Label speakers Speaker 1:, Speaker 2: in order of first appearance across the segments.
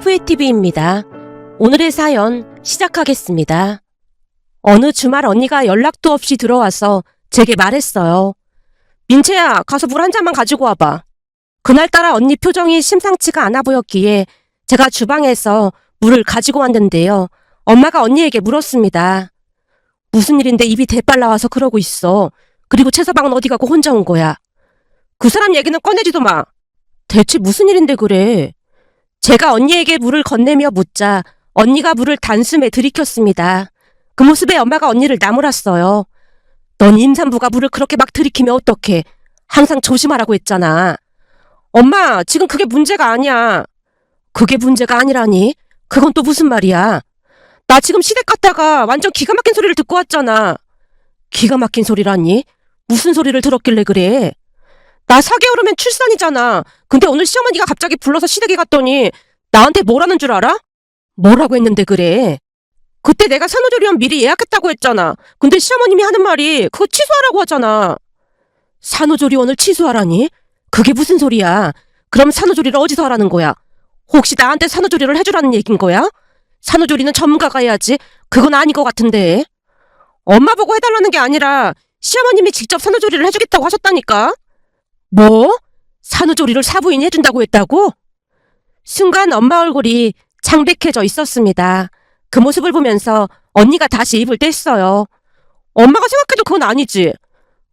Speaker 1: 사부의 TV입니다. 오늘의 사연 시작하겠습니다. 어느 주말 언니가 연락도 없이 들어와서 제게 말했어요. 민채야, 가서 물 한 잔만 가지고 와봐. 그날따라 언니 표정이 심상치가 않아 보였기에 제가 주방에서 물을 가지고 왔는데요. 엄마가 언니에게 물었습니다. 무슨 일인데 입이 대빨 나와서 그러고 있어. 그리고 채서방은 어디 가고 혼자 온 거야. 그 사람 얘기는 꺼내지도 마. 대체 무슨 일인데 그래? 제가 언니에게 물을 건네며 묻자 언니가 물을 단숨에 들이켰습니다. 그 모습에 엄마가 언니를 나무랐어요. 넌 임산부가 물을 그렇게 막 들이키면 어떡해. 항상 조심하라고 했잖아. 엄마, 지금 그게 문제가 아니야. 그게 문제가 아니라니? 그건 또 무슨 말이야? 나 지금 시댁 갔다가 완전 기가 막힌 소리를 듣고 왔잖아. 기가 막힌 소리라니? 무슨 소리를 들었길래 그래? 나 4개월 후면 출산이잖아. 근데 오늘 시어머니가 갑자기 불러서 시댁에 갔더니 나한테 뭐라는 줄 알아? 뭐라고 했는데 그래? 그때 내가 산후조리원 미리 예약했다고 했잖아. 근데 시어머님이 하는 말이 그거 취소하라고 하잖아. 산후조리원을 취소하라니? 그게 무슨 소리야? 그럼 산후조리를 어디서 하라는 거야? 혹시 나한테 산후조리를 해주라는 얘긴 거야? 산후조리는 전문가가 해야지. 그건 아닌 것 같은데. 엄마 보고 해달라는 게 아니라 시어머님이 직접 산후조리를 해주겠다고 하셨다니까. 뭐? 산후조리를 사부인이 해준다고 했다고? 순간 엄마 얼굴이 창백해져 있었습니다. 그 모습을 보면서 언니가 다시 입을 뗐어요. 엄마가 생각해도 그건 아니지.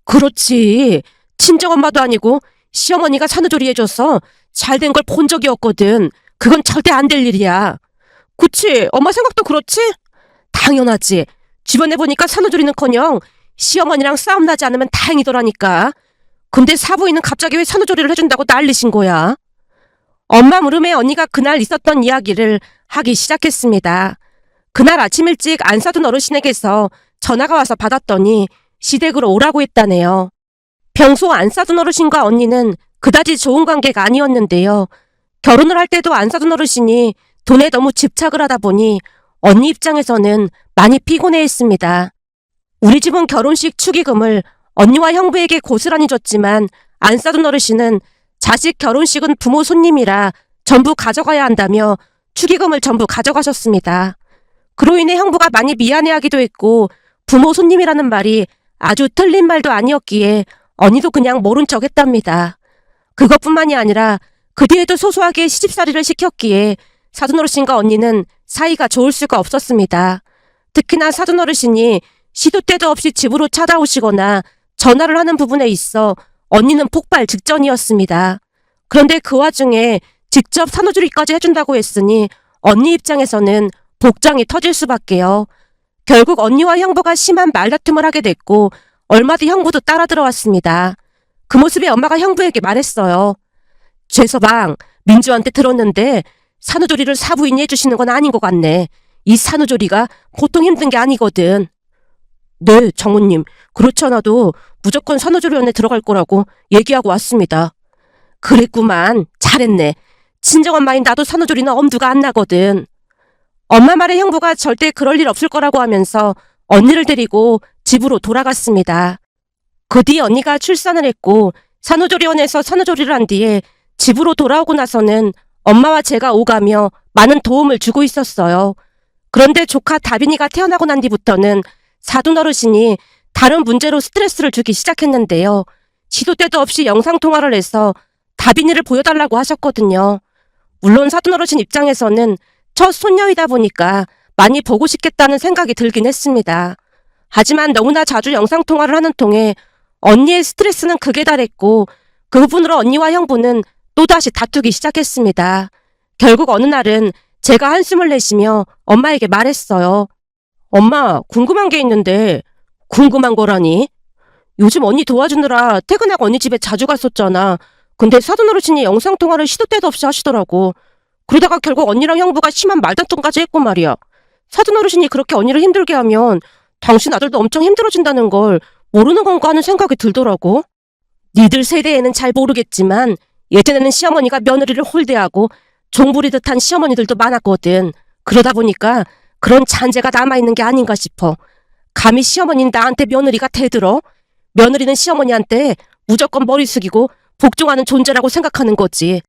Speaker 1: 그렇지. 친정엄마도 아니고 시어머니가 산후조리 해줘서 잘 된 걸 본 적이 없거든. 그건 절대 안 될 일이야. 그치? 엄마 생각도 그렇지? 당연하지. 주변에 보니까 산후조리는커녕 시어머니랑 싸움 나지 않으면 다행이더라니까. 근데 사부인은 갑자기 왜 산후조리를 해준다고 난리신 거야? 엄마 물음에 언니가 그날 있었던 이야기를 하기 시작했습니다. 그날 아침 일찍 안 사둔 어르신에게서 전화가 와서 받았더니 시댁으로 오라고 했다네요. 평소 안 사둔 어르신과 언니는 그다지 좋은 관계가 아니었는데요. 결혼을 할 때도 안 사둔 어르신이 돈에 너무 집착을 하다 보니 언니 입장에서는 많이 피곤해했습니다. 우리 집은 결혼식 축의금을 언니와 형부에게 고스란히 줬지만 안 사둔 어르신은 자식 결혼식은 부모 손님이라 전부 가져가야 한다며 축의금을 전부 가져가셨습니다. 그로 인해 형부가 많이 미안해하기도 했고 부모 손님이라는 말이 아주 틀린 말도 아니었기에 언니도 그냥 모른 척 했답니다. 그것뿐만이 아니라 그 뒤에도 소소하게 시집살이를 시켰기에 사돈 어르신과 언니는 사이가 좋을 수가 없었습니다. 특히나 사돈 어르신이 시도 때도 없이 집으로 찾아오시거나 전화를 하는 부분에 있어 언니는 폭발 직전이었습니다. 그런데 그 와중에 직접 산후조리까지 해준다고 했으니 언니 입장에서는 복장이 터질 수밖에요. 결국 언니와 형부가 심한 말다툼을 하게 됐고 얼마 뒤 형부도 따라 들어왔습니다. 그 모습에 엄마가 형부에게 말했어요. 죄서방, 민주한테 들었는데 산후조리를 사부인이 해주시는 건 아닌 것 같네. 이 산후조리가 보통 힘든 게 아니거든. 네, 장모님. 그렇지 않아도 무조건 산후조리원에 들어갈 거라고 얘기하고 왔습니다. 그랬구만. 잘했네. 친정엄마인 나도 산후조리는 엄두가 안 나거든. 엄마 말에 형부가 절대 그럴 일 없을 거라고 하면서 언니를 데리고 집으로 돌아갔습니다. 그 뒤 언니가 출산을 했고 산후조리원에서 산후조리를 한 뒤에 집으로 돌아오고 나서는 엄마와 제가 오가며 많은 도움을 주고 있었어요. 그런데 조카 다빈이가 태어나고 난 뒤부터는 사돈 어르신이 다른 문제로 스트레스를 주기 시작했는데요. 시도 때도 없이 영상통화를 해서 다빈이를 보여달라고 하셨거든요. 물론 사돈 어르신 입장에서는 첫 손녀이다 보니까 많이 보고 싶겠다는 생각이 들긴 했습니다. 하지만 너무나 자주 영상통화를 하는 통에 언니의 스트레스는 극에 달했고 그 부분으로 언니와 형부는 또다시 다투기 시작했습니다. 결국 어느 날은 제가 한숨을 내쉬며 엄마에게 말했어요. 엄마, 궁금한 게 있는데, 궁금한 거라니? 요즘 언니 도와주느라 퇴근하고 언니 집에 자주 갔었잖아. 근데 사돈 어르신이 영상통화를 시도 때도 없이 하시더라고. 그러다가 결국 언니랑 형부가 심한 말다툼까지 했고 말이야. 사돈 어르신이 그렇게 언니를 힘들게 하면 당신 아들도 엄청 힘들어진다는 걸 모르는 건가 하는 생각이 들더라고. 니들 세대에는 잘 모르겠지만 예전에는 시어머니가 며느리를 홀대하고 종부리듯 한 시어머니들도 많았거든. 그러다 보니까 그런 잔재가 남아있는 게 아닌가 싶어. 감히 시어머니는 나한테 며느리가 대들어? 며느리는 시어머니한테 무조건 머리 숙이고 복종하는 존재라고 생각하는 거지.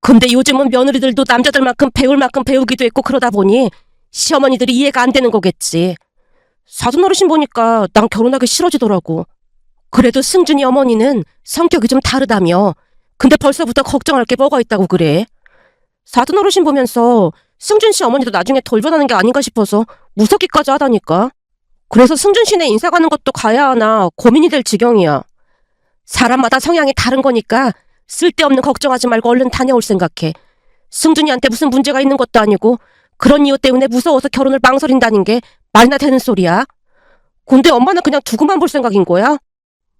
Speaker 1: 근데 요즘은 며느리들도 남자들만큼 배울 만큼 배우기도 했고 그러다 보니 시어머니들이 이해가 안 되는 거겠지. 사돈 어르신 보니까 난 결혼하기 싫어지더라고. 그래도 승준이 어머니는 성격이 좀 다르다며. 근데 벌써부터 걱정할 게 뭐가 있다고 그래. 사돈 어르신 보면서 승준 씨 어머니도 나중에 돌변하는 게 아닌가 싶어서 무섭기까지 하다니까. 그래서 승준 씨네 인사 가는 것도 가야 하나 고민이 될 지경이야. 사람마다 성향이 다른 거니까 쓸데없는 걱정하지 말고 얼른 다녀올 생각해. 승준이한테 무슨 문제가 있는 것도 아니고 그런 이유 때문에 무서워서 결혼을 망설인다는 게 말이나 되는 소리야. 근데 엄마는 그냥 두고만 볼 생각인 거야.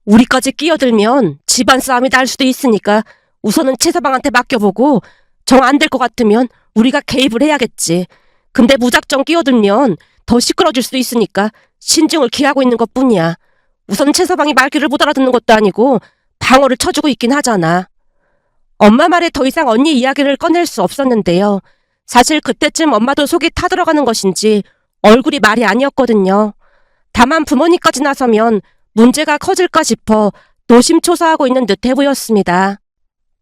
Speaker 1: 우리까지 끼어들면 집안 싸움이 날 수도 있으니까 우선은 최서방한테 맡겨보고 정 안 될 것 같으면 우리가 개입을 해야겠지. 근데 무작정 끼어들면 더 시끄러질 수도 있으니까 신중을 기하고 있는 것 뿐이야. 우선 최 서방이 말귀를 못 알아듣는 것도 아니고 방어를 쳐주고 있긴 하잖아. 엄마 말에 더 이상 언니 이야기를 꺼낼 수 없었는데요. 사실 그때쯤 엄마도 속이 타들어가는 것인지 얼굴이 말이 아니었거든요. 다만 부모님까지 나서면 문제가 커질까 싶어 노심초사하고 있는 듯해 보였습니다.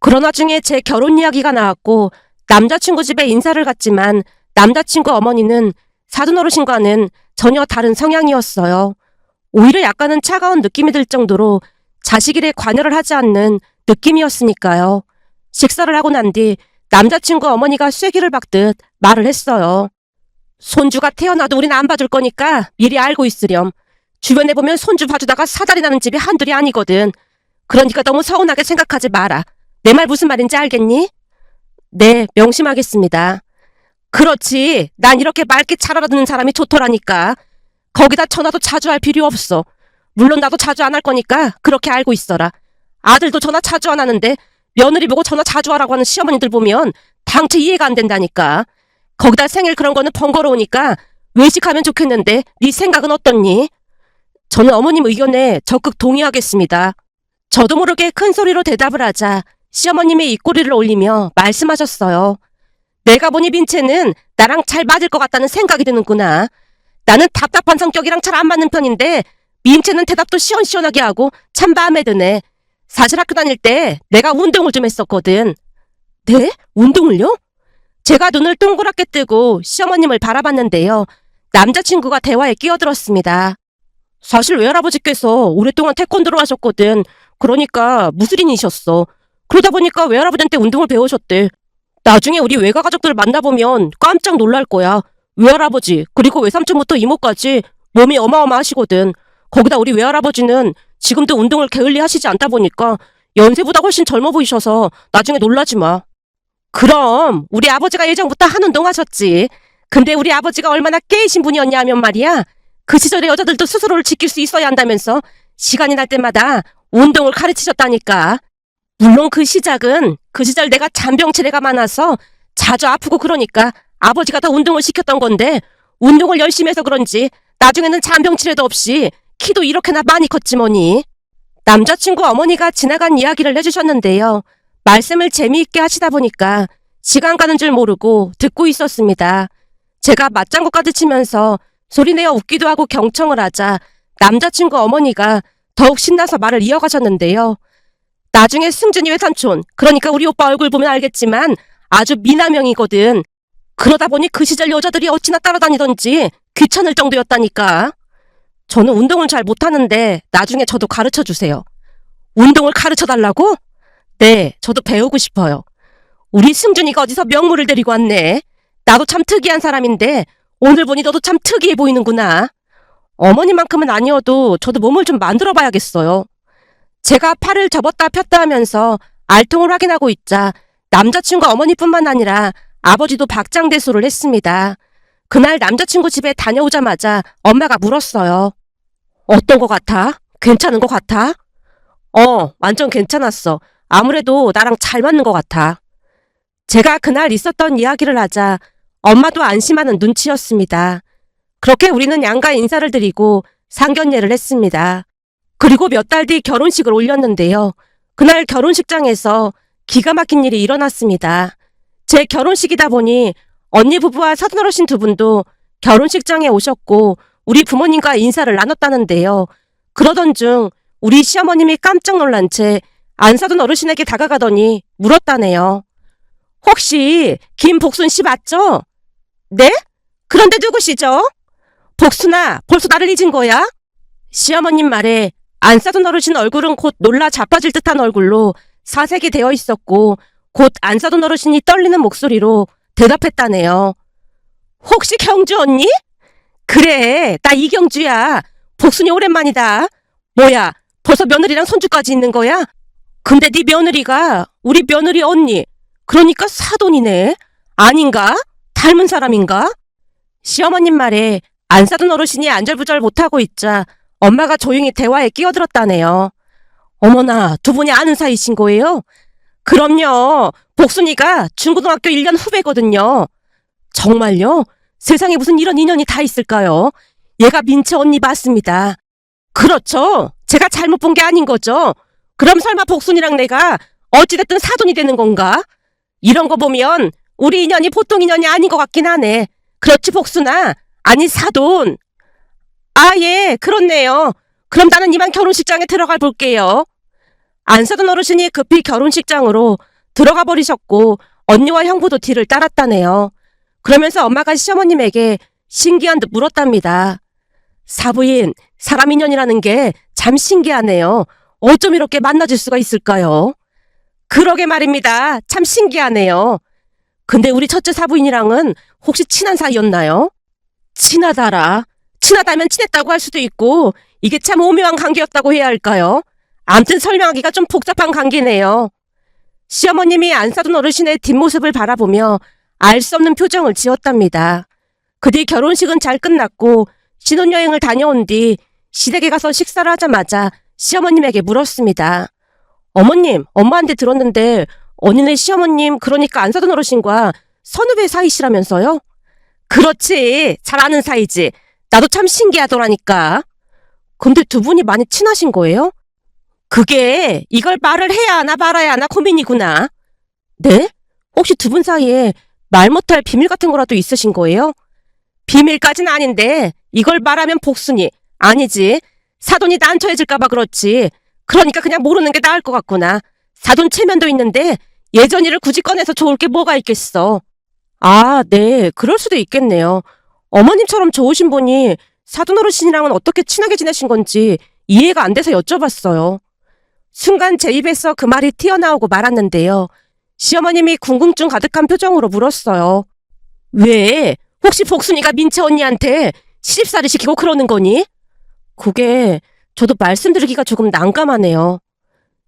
Speaker 1: 그러나 중에 제 결혼 이야기가 나왔고 남자친구 집에 인사를 갔지만 남자친구 어머니는 사돈 어르신과는 전혀 다른 성향이었어요. 오히려 약간은 차가운 느낌이 들 정도로 자식 일에 관여를 하지 않는 느낌이었으니까요. 식사를 하고 난 뒤 남자친구 어머니가 쐐기를 박듯 말을 했어요. 손주가 태어나도 우린 안 봐줄 거니까 미리 알고 있으렴. 주변에 보면 손주 봐주다가 사달이 나는 집이 한둘이 아니거든. 그러니까 너무 서운하게 생각하지 마라. 내 말 무슨 말인지 알겠니? 네, 명심하겠습니다. 그렇지. 난 이렇게 맑게 잘 알아듣는 사람이 좋더라니까. 거기다 전화도 자주 할 필요 없어. 물론 나도 자주 안 할 거니까 그렇게 알고 있어라. 아들도 전화 자주 안 하는데 며느리 보고 전화 자주 하라고 하는 시어머니들 보면 당최 이해가 안 된다니까. 거기다 생일 그런 거는 번거로우니까 외식하면 좋겠는데 네 생각은 어떻니? 저는 어머님 의견에 적극 동의하겠습니다. 저도 모르게 큰 소리로 대답을 하자 시어머님이 입꼬리를 올리며 말씀하셨어요. 내가 보니 민채는 나랑 잘 맞을 것 같다는 생각이 드는구나. 나는 답답한 성격이랑 잘 안 맞는 편인데 민채는 대답도 시원시원하게 하고 참 마음에 드네. 사실 학교 다닐 때 내가 운동을 좀 했었거든. 네? 운동을요? 제가 눈을 동그랗게 뜨고 시어머님을 바라봤는데요. 남자친구가 대화에 끼어들었습니다. 사실 외할아버지께서 오랫동안 태권도를 하셨거든. 그러니까 무술인이셨어. 그러다 보니까 외할아버지한테 운동을 배우셨대. 나중에 우리 외가 가족들 만나보면 깜짝 놀랄 거야. 외할아버지, 그리고 외삼촌부터 이모까지 몸이 어마어마하시거든. 거기다 우리 외할아버지는 지금도 운동을 게을리 하시지 않다 보니까 연세보다 훨씬 젊어 보이셔서 나중에 놀라지 마. 그럼 우리 아버지가 예전부터 한 운동 하셨지. 근데 우리 아버지가 얼마나 깨이신 분이었냐 하면 말이야. 그 시절에 여자들도 스스로를 지킬 수 있어야 한다면서 시간이 날 때마다 운동을 가르치셨다니까. 물론 그 시작은 그 시절 내가 잔병치레가 많아서 자주 아프고 그러니까 아버지가 더 운동을 시켰던 건데 운동을 열심히 해서 그런지 나중에는 잔병치레도 없이 키도 이렇게나 많이 컸지 뭐니. 남자친구 어머니가 지나간 이야기를 해주셨는데요. 말씀을 재미있게 하시다 보니까 시간 가는 줄 모르고 듣고 있었습니다. 제가 맞장구까지 치면서 소리내어 웃기도 하고 경청을 하자 남자친구 어머니가 더욱 신나서 말을 이어가셨는데요. 나중에 승준이 외삼촌, 그러니까 우리 오빠 얼굴 보면 알겠지만 아주 미남형이거든. 그러다 보니 그 시절 여자들이 어찌나 따라다니던지 귀찮을 정도였다니까. 저는 운동을 잘 못하는데 나중에 저도 가르쳐 주세요. 운동을 가르쳐 달라고? 네, 저도 배우고 싶어요. 우리 승준이가 어디서 명물을 데리고 왔네. 나도 참 특이한 사람인데 오늘 보니 너도 참 특이해 보이는구나. 어머니만큼은 아니어도 저도 몸을 좀 만들어 봐야겠어요. 제가 팔을 접었다 폈다 하면서 알통을 확인하고 있자 남자친구 어머니뿐만 아니라 아버지도 박장대소를 했습니다. 그날 남자친구 집에 다녀오자마자 엄마가 물었어요. 어떤 것 같아? 괜찮은 것 같아? 어, 완전 괜찮았어. 아무래도 나랑 잘 맞는 것 같아. 제가 그날 있었던 이야기를 하자 엄마도 안심하는 눈치였습니다. 그렇게 우리는 양가 인사를 드리고 상견례를 했습니다. 그리고 몇 달 뒤 결혼식을 올렸는데요. 그날 결혼식장에서 기가 막힌 일이 일어났습니다. 제 결혼식이다 보니 언니 부부와 사돈어르신 두 분도 결혼식장에 오셨고 우리 부모님과 인사를 나눴다는데요. 그러던 중 우리 시어머님이 깜짝 놀란 채 안사돈 어르신에게 다가가더니 물었다네요. 혹시 김복순 씨 맞죠? 네? 그런데 누구시죠? 복순아, 벌써 나를 잊은 거야? 시어머님 말에 안 싸던 어르신 얼굴은 곧 놀라 자빠질 듯한 얼굴로 사색이 되어 있었고 곧 안 싸던 어르신이 떨리는 목소리로 대답했다네요. 혹시 경주 언니? 그래, 나 이경주야. 복순이 오랜만이다. 뭐야, 벌써 며느리랑 손주까지 있는 거야? 근데 네 며느리가 우리 며느리 언니, 그러니까 사돈이네. 아닌가? 닮은 사람인가? 시어머님 말에 안 사돈 어르신이 안절부절 못하고 있자 엄마가 조용히 대화에 끼어들었다네요. 어머나, 두 분이 아는 사이신 거예요? 그럼요. 복순이가 중고등학교 1년 후배거든요. 정말요? 세상에 무슨 이런 인연이 다 있을까요? 얘가 민채 언니 맞습니다. 그렇죠. 제가 잘못 본 게 아닌 거죠. 그럼 설마 복순이랑 내가 어찌됐든 사돈이 되는 건가? 이런 거 보면 우리 인연이 보통 인연이 아닌 것 같긴 하네. 그렇지 복순아. 아니 사돈. 아 예, 그렇네요. 그럼 나는 이만 결혼식장에 들어가 볼게요. 안 사돈 어르신이 급히 결혼식장으로 들어가 버리셨고 언니와 형부도 뒤를 따랐다네요. 그러면서 엄마가 시어머님에게 신기한 듯 물었답니다. 사부인, 사람 인연이라는 게 참 신기하네요. 어쩜 이렇게 만나질 수가 있을까요? 그러게 말입니다. 참 신기하네요. 근데 우리 첫째 사부인이랑은 혹시 친한 사이였나요? 친하다라. 친하다면 친했다고 할 수도 있고, 이게 참 오묘한 관계였다고 해야 할까요? 암튼 설명하기가 좀 복잡한 관계네요. 시어머님이 안 사둔 어르신의 뒷모습을 바라보며 알 수 없는 표정을 지었답니다. 그 뒤 결혼식은 잘 끝났고 신혼여행을 다녀온 뒤 시댁에 가서 식사를 하자마자 시어머님에게 물었습니다. 어머님, 엄마한테 들었는데 언니네 시어머님 그러니까 안 사둔 어르신과 선후배 사이시라면서요? 그렇지, 잘 아는 사이지. 나도 참 신기하더라니까. 근데 두 분이 많이 친하신 거예요? 그게 이걸 말을 해야 하나 말아야 하나 고민이구나. 네? 혹시 두 분 사이에 말 못할 비밀 같은 거라도 있으신 거예요? 비밀까진 아닌데 이걸 말하면 복순이 아니지 사돈이 난처해질까봐 그렇지 그러니까 그냥 모르는 게 나을 것 같구나 사돈 체면도 있는데 예전 일을 굳이 꺼내서 좋을 게 뭐가 있겠어 아, 네 그럴 수도 있겠네요 어머님처럼 좋으신 분이 사돈 어르신이랑은 어떻게 친하게 지내신 건지 이해가 안 돼서 여쭤봤어요 순간 제 입에서 그 말이 튀어나오고 말았는데요 시어머님이 궁금증 가득한 표정으로 물었어요. 왜? 혹시 복순이가 민채 언니한테 시집살이 시키고 그러는 거니? 그게 저도 말씀드리기가 조금 난감하네요.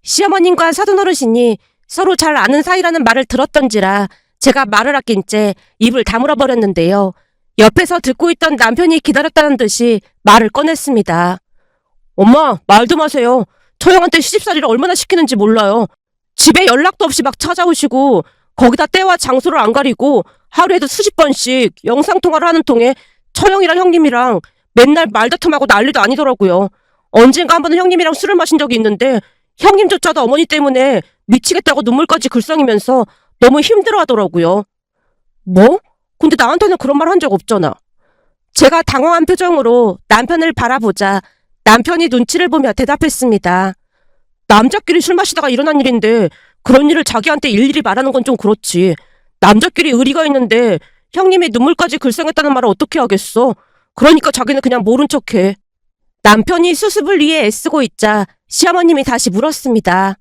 Speaker 1: 시어머님과 사돈 어르신이 서로 잘 아는 사이라는 말을 들었던지라 제가 말을 아낀 채 입을 다물어 버렸는데요. 옆에서 듣고 있던 남편이 기다렸다는 듯이 말을 꺼냈습니다. 엄마, 말도 마세요. 저 형한테 시집살이를 얼마나 시키는지 몰라요. 집에 연락도 없이 막 찾아오시고 거기다 때와 장소를 안 가리고 하루에도 수십 번씩 영상통화를 하는 통에 처형이랑 형님이랑 맨날 말다툼하고 난리도 아니더라고요. 언젠가 한 번은 형님이랑 술을 마신 적이 있는데 형님조차도 어머니 때문에 미치겠다고 눈물까지 글썽이면서 너무 힘들어 하더라고요. 뭐? 근데 나한테는 그런 말 한 적 없잖아. 제가 당황한 표정으로 남편을 바라보자 남편이 눈치를 보며 대답했습니다. 남자끼리 술 마시다가 일어난 일인데 그런 일을 자기한테 일일이 말하는 건 좀 그렇지. 남자끼리 의리가 있는데 형님이 눈물까지 글썽했다는 말을 어떻게 하겠어. 그러니까 자기는 그냥 모른 척해. 남편이 수습을 위해 애쓰고 있자 시어머님이 다시 물었습니다.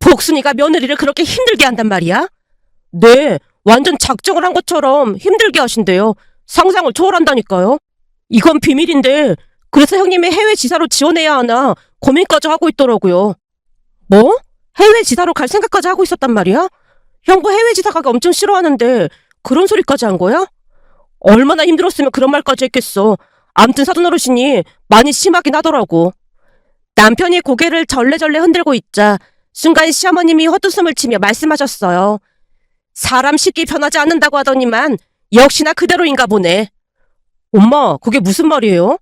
Speaker 1: 복순이가 며느리를 그렇게 힘들게 한단 말이야? 네, 완전 작정을 한 것처럼 힘들게 하신대요. 상상을 초월한다니까요. 이건 비밀인데 그래서 형님이 해외 지사로 지원해야 하나 고민까지 하고 있더라고요. 뭐? 해외 지사로 갈 생각까지 하고 있었단 말이야? 형부 해외 지사 가기 엄청 싫어하는데 그런 소리까지 한 거야? 얼마나 힘들었으면 그런 말까지 했겠어. 암튼 사돈 어르신이 많이 심하긴 하더라고. 남편이 고개를 절레절레 흔들고 있자 순간 시어머님이 헛웃음을 치며 말씀하셨어요. 사람 쉽게 변하지 않는다고 하더니만 역시나 그대로인가 보네. 엄마, 그게 무슨 말이에요?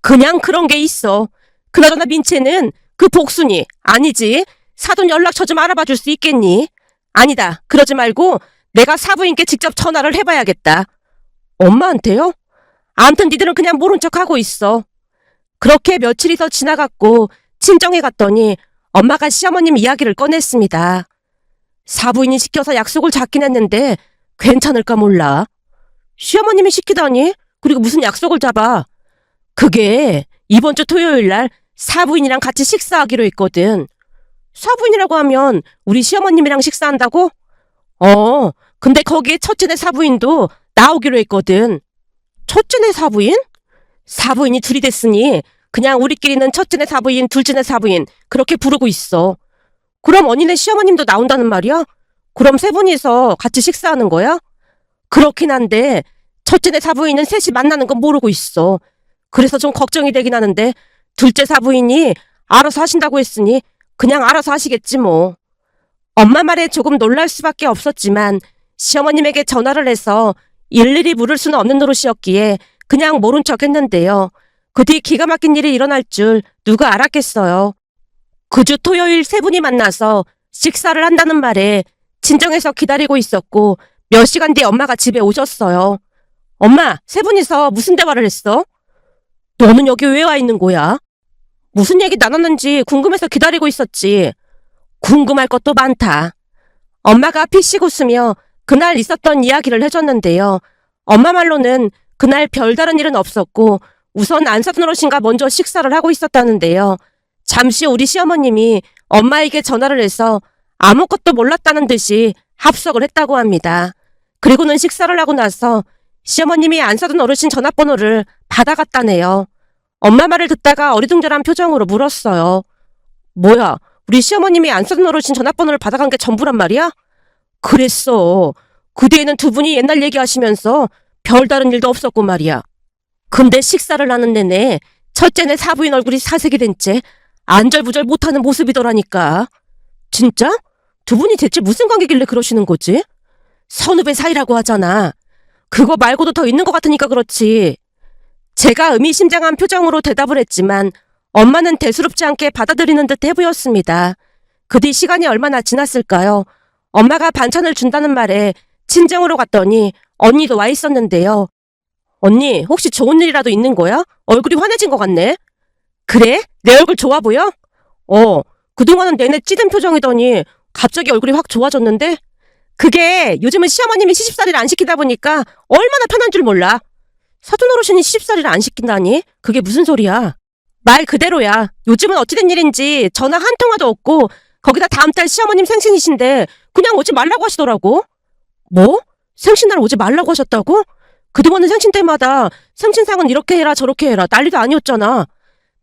Speaker 1: 그냥 그런 게 있어. 그나저나 민채는 그 복순이 아니지 사돈 연락처 좀 알아봐 줄 수 있겠니? 아니다 그러지 말고 내가 사부인께 직접 전화를 해봐야겠다 엄마한테요? 암튼 니들은 그냥 모른 척하고 있어 그렇게 며칠이 더 지나갔고 친정에 갔더니 엄마가 시어머님 이야기를 꺼냈습니다 사부인이 시켜서 약속을 잡긴 했는데 괜찮을까 몰라. 시어머님이 시키다니? 그리고 무슨 약속을 잡아? 그게 이번 주 토요일 날 사부인이랑 같이 식사하기로 했거든. 사부인이라고 하면 우리 시어머님이랑 식사한다고? 어, 근데 거기에 첫째네 사부인도 나오기로 했거든. 첫째네 사부인? 사부인이 둘이 됐으니 그냥 우리끼리는 첫째네 사부인, 둘째네 사부인 그렇게 부르고 있어. 그럼 언니네 시어머님도 나온다는 말이야? 그럼 세 분이서 같이 식사하는 거야? 그렇긴 한데 첫째네 사부인은 셋이 만나는 건 모르고 있어. 그래서 좀 걱정이 되긴 하는데 둘째 사부인이 알아서 하신다고 했으니 그냥 알아서 하시겠지 뭐. 엄마 말에 조금 놀랄 수밖에 없었지만 시어머님에게 전화를 해서 일일이 물을 수는 없는 노릇이었기에 그냥 모른 척 했는데요. 그 뒤 기가 막힌 일이 일어날 줄 누가 알았겠어요. 그 주 토요일 세 분이 만나서 식사를 한다는 말에 친정에서 기다리고 있었고 몇 시간 뒤에 엄마가 집에 오셨어요. 엄마, 세 분이서 무슨 대화를 했어? 너는 여기 왜 와 있는 거야? 무슨 얘기 나눴는지 궁금해서 기다리고 있었지. 궁금할 것도 많다. 엄마가 피식 웃으며 그날 있었던 이야기를 해줬는데요. 엄마 말로는 그날 별다른 일은 없었고 우선 안사돈 어르신과 먼저 식사를 하고 있었다는데요. 잠시 우리 시어머님이 엄마에게 전화를 해서 아무것도 몰랐다는 듯이 합석을 했다고 합니다. 그리고는 식사를 하고 나서 시어머님이 안사돈 어르신 전화번호를 받아갔다네요. 엄마 말을 듣다가 어리둥절한 표정으로 물었어요. 뭐야, 우리 시어머님이 안사돈 어르신 전화번호를 받아간 게 전부란 말이야? 그랬어. 그 뒤에는 두 분이 옛날 얘기하시면서 별다른 일도 없었고 말이야. 근데 식사를 하는 내내 첫째네 사부인 얼굴이 사색이 된 채 안절부절 못하는 모습이더라니까. 진짜? 두 분이 대체 무슨 관계길래 그러시는 거지? 선후배 사이라고 하잖아. 그거 말고도 더 있는 것 같으니까 그렇지. 제가 의미심장한 표정으로 대답을 했지만 엄마는 대수롭지 않게 받아들이는 듯 해보였습니다. 그 뒤 시간이 얼마나 지났을까요? 엄마가 반찬을 준다는 말에 친정으로 갔더니 언니도 와 있었는데요. 언니, 혹시 좋은 일이라도 있는 거야? 얼굴이 환해진 것 같네. 그래? 내 얼굴 좋아 보여? 어, 그동안은 내내 찌든 표정이더니 갑자기 얼굴이 확 좋아졌는데? 그게 요즘은 시어머님이 시집살이를 안 시키다 보니까 얼마나 편한 줄 몰라. 사돈 어르신이 시집살이를 안 시킨다니? 그게 무슨 소리야? 말 그대로야. 요즘은 어찌된 일인지 전화 한 통화도 없고 거기다 다음 달 시어머님 생신이신데 그냥 오지 말라고 하시더라고. 뭐? 생신날 오지 말라고 하셨다고? 그동안은 생신 때마다 생신상은 이렇게 해라 저렇게 해라 난리도 아니었잖아.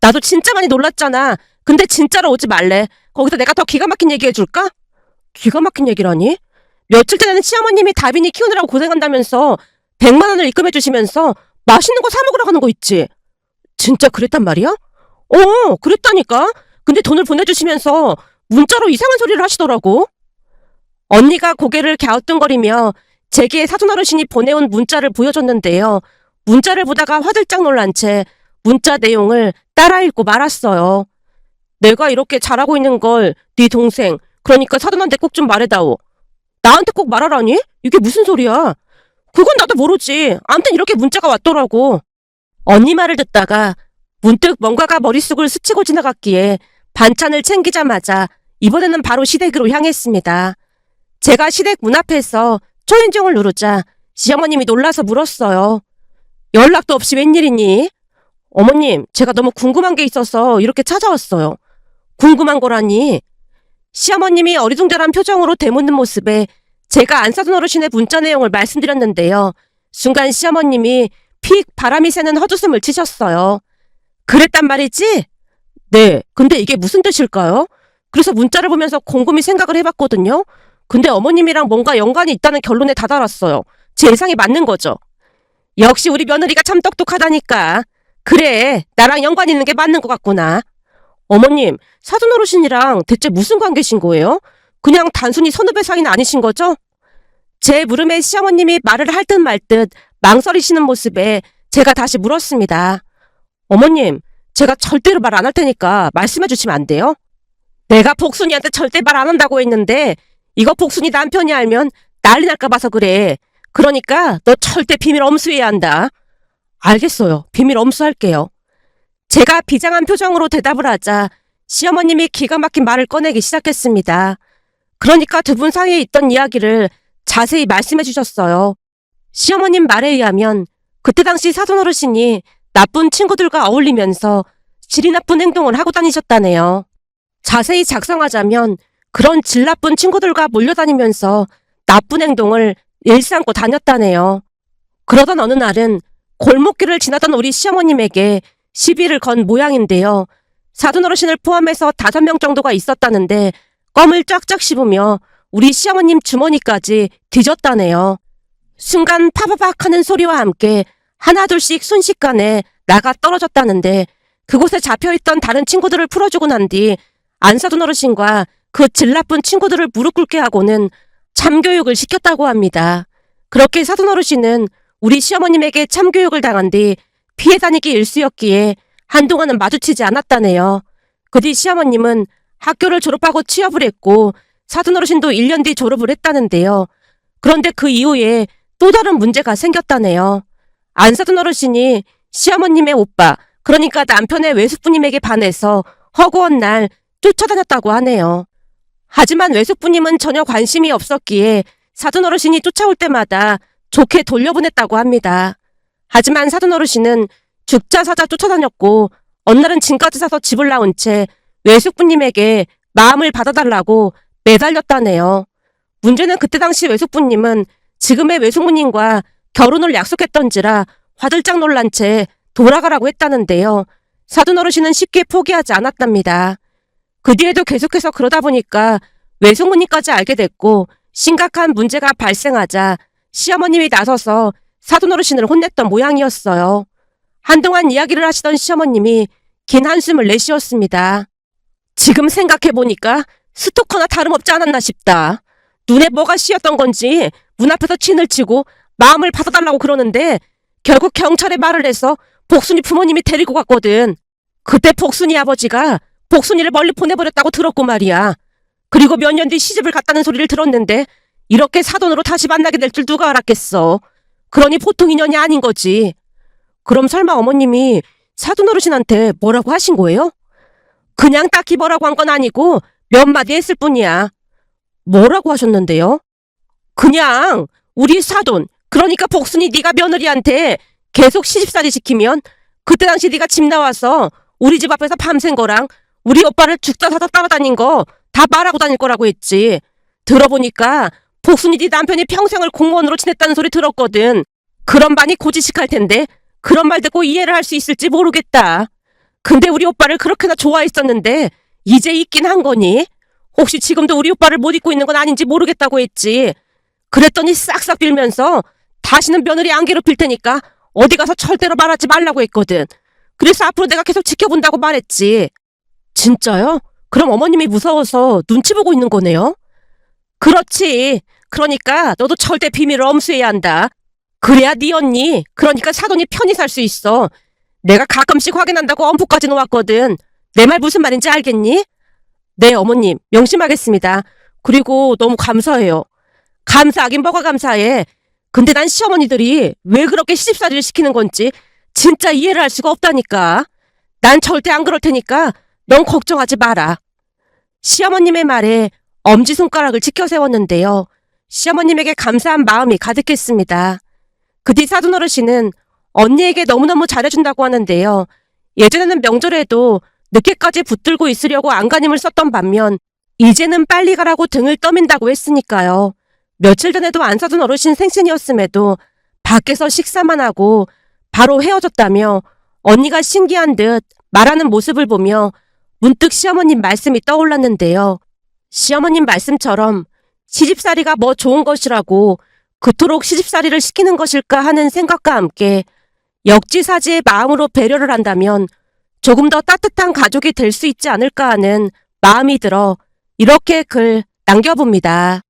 Speaker 1: 나도 진짜 많이 놀랐잖아. 근데 진짜로 오지 말래. 거기서 내가 더 기가 막힌 얘기 해줄까? 기가 막힌 얘기라니? 며칠 전에는 시어머님이 다빈이 키우느라고 고생한다면서 100만 원을 입금해 주시면서 맛있는 거 사 먹으러 가는 거 있지? 진짜 그랬단 말이야? 어, 그랬다니까. 근데 돈을 보내주시면서 문자로 이상한 소리를 하시더라고. 언니가 고개를 갸우뚱거리며 제게 사돈 어르신이 보내온 문자를 보여줬는데요. 문자를 보다가 화들짝 놀란 채 문자 내용을 따라 읽고 말았어요. 내가 이렇게 잘하고 있는 걸 네 동생, 그러니까 사돈한테 꼭 좀 말해다오. 나한테 꼭 말하라니? 이게 무슨 소리야? 그건 나도 모르지. 아무튼 이렇게 문자가 왔더라고. 언니 말을 듣다가 문득 뭔가가 머릿속을 스치고 지나갔기에 반찬을 챙기자마자 이번에는 바로 시댁으로 향했습니다. 제가 시댁 문 앞에서 초인종을 누르자 시어머님이 놀라서 물었어요. 연락도 없이 웬일이니? 어머님, 제가 너무 궁금한 게 있어서 이렇게 찾아왔어요. 궁금한 거라니? 시어머님이 어리둥절한 표정으로 되묻는 모습에 제가 안사돈 어르신의 문자 내용을 말씀드렸는데요. 순간 시어머님이 픽 바람이 새는 헛웃음을 치셨어요. 그랬단 말이지? 네, 근데 이게 무슨 뜻일까요? 그래서 문자를 보면서 곰곰이 생각을 해봤거든요. 근데 어머님이랑 뭔가 연관이 있다는 결론에 다다랐어요. 제 예상이 맞는 거죠. 역시 우리 며느리가 참 똑똑하다니까. 그래, 나랑 연관 있는 게 맞는 것 같구나. 어머님, 사돈 어르신이랑 대체 무슨 관계신 거예요? 그냥 단순히 선후배 사이는 아니신 거죠? 제 물음에 시어머님이 말을 할 듯 말 듯 망설이시는 모습에 제가 다시 물었습니다. 어머님, 제가 절대로 말 안 할 테니까 말씀해 주시면 안 돼요? 내가 복순이한테 절대 말 안 한다고 했는데 이거 복순이 남편이 알면 난리 날까 봐서 그래. 그러니까 너 절대 비밀 엄수해야 한다. 알겠어요. 비밀 엄수할게요. 제가 비장한 표정으로 대답을 하자 시어머님이 기가 막힌 말을 꺼내기 시작했습니다. 그러니까 두 분 사이에 있던 이야기를 자세히 말씀해 주셨어요. 시어머님 말에 의하면 그때 당시 사돈 어르신이 나쁜 친구들과 어울리면서 질이 나쁜 행동을 하고 다니셨다네요. 자세히 작성하자면 그런 질 나쁜 친구들과 몰려다니면서 나쁜 행동을 일삼고 다녔다네요. 그러던 어느 날은 골목길을 지나던 우리 시어머님에게 시비를 건 모양인데요. 사돈 어르신을 포함해서 다섯 명 정도가 있었다는데 껌을 쫙쫙 씹으며 우리 시어머님 주머니까지 뒤졌다네요. 순간 파바박 하는 소리와 함께 하나둘씩 순식간에 나가 떨어졌다는데 그곳에 잡혀있던 다른 친구들을 풀어주고 난 뒤 안사돈 어르신과 그 질 나쁜 친구들을 무릎 꿇게 하고는 참교육을 시켰다고 합니다. 그렇게 사돈 어르신은 우리 시어머님에게 참교육을 당한 뒤 피해 다니기 일쑤였기에 한동안은 마주치지 않았다네요. 그 뒤 시어머님은 학교를 졸업하고 취업을 했고 사돈 어르신도 1년 뒤 졸업을 했다는데요. 그런데 그 이후에 또 다른 문제가 생겼다네요. 안사돈 어르신이 시어머님의 오빠, 그러니까 남편의 외숙부님에게 반해서 허구한 날 쫓아다녔다고 하네요. 하지만 외숙부님은 전혀 관심이 없었기에 사돈 어르신이 쫓아올 때마다 좋게 돌려보냈다고 합니다. 하지만 사돈 어르신은 죽자 사자 쫓아다녔고 어느 날은 짐까지 사서 집을 나온 채 외숙부님에게 마음을 받아달라고 매달렸다네요. 문제는 그때 당시 외숙부님은 지금의 외숙모님과 결혼을 약속했던지라 화들짝 놀란 채 돌아가라고 했다는데요. 사돈 어르신은 쉽게 포기하지 않았답니다. 그 뒤에도 계속해서 그러다 보니까 외숙모님까지 알게 됐고 심각한 문제가 발생하자 시어머님이 나서서 사돈 어르신을 혼냈던 모양이었어요. 한동안 이야기를 하시던 시어머님이 긴 한숨을 내쉬었습니다. 지금 생각해보니까 스토커나 다름없지 않았나 싶다. 눈에 뭐가 씌었던 건지 문 앞에서 친을 치고 마음을 받아달라고 그러는데 결국 경찰에 말을 해서 복순이 부모님이 데리고 갔거든. 그때 복순이 아버지가 복순이를 멀리 보내버렸다고 들었고 말이야. 그리고 몇 년 뒤 시집을 갔다는 소리를 들었는데 이렇게 사돈으로 다시 만나게 될 줄 누가 알았겠어. 그러니 보통 인연이 아닌 거지. 그럼 설마 어머님이 사돈 어르신한테 뭐라고 하신 거예요? 그냥 딱히 뭐라고 한 건 아니고 몇 마디 했을 뿐이야. 뭐라고 하셨는데요? 그냥 우리 사돈 그러니까 복순이 네가 며느리한테 계속 시집살이 시키면 그때 당시 네가 집 나와서 우리 집 앞에서 밤샌 거랑 우리 오빠를 죽다 사다 따라다닌 거 다 말하고 다닐 거라고 했지. 들어보니까 복순이 네 남편이 평생을 공무원으로 지냈다는 소리 들었거든. 그런 반이 고지식할 텐데 그런 말 듣고 이해를 할 수 있을지 모르겠다. 근데 우리 오빠를 그렇게나 좋아했었는데 이제 있긴 한 거니? 혹시 지금도 우리 오빠를 못 잊고 있는 건 아닌지 모르겠다고 했지. 그랬더니 싹싹 빌면서 다시는 며느리 안 괴롭힐 테니까 어디 가서 절대로 말하지 말라고 했거든. 그래서 앞으로 내가 계속 지켜본다고 말했지. 진짜요? 그럼 어머님이 무서워서 눈치 보고 있는 거네요? 그렇지. 그러니까 너도 절대 비밀을 엄수해야 한다. 그래야 네 언니, 그러니까 사돈이 편히 살 수 있어. 내가 가끔씩 확인한다고 엄포까지 놓았거든. 내 말 무슨 말인지 알겠니? 네, 어머님, 명심하겠습니다. 그리고 너무 감사해요. 감사하긴 뭐가 감사해. 근데 난 시어머니들이 왜 그렇게 시집살이를 시키는 건지 진짜 이해를 할 수가 없다니까. 난 절대 안 그럴 테니까 넌 걱정하지 마라. 시어머님의 말에 엄지손가락을 치켜 세웠는데요. 시어머님에게 감사한 마음이 가득했습니다. 그 뒤 사돈 어르신은 언니에게 너무너무 잘해준다고 하는데요. 예전에는 명절에도 늦게까지 붙들고 있으려고 안간힘을 썼던 반면 이제는 빨리 가라고 등을 떠민다고 했으니까요. 며칠 전에도 안사돈 어르신 생신이었음에도 밖에서 식사만 하고 바로 헤어졌다며 언니가 신기한 듯 말하는 모습을 보며 문득 시어머님 말씀이 떠올랐는데요. 시어머님 말씀처럼 시집살이가 뭐 좋은 것이라고 그토록 시집살이를 시키는 것일까 하는 생각과 함께 역지사지의 마음으로 배려를 한다면 조금 더 따뜻한 가족이 될 수 있지 않을까 하는 마음이 들어 이렇게 글 남겨봅니다.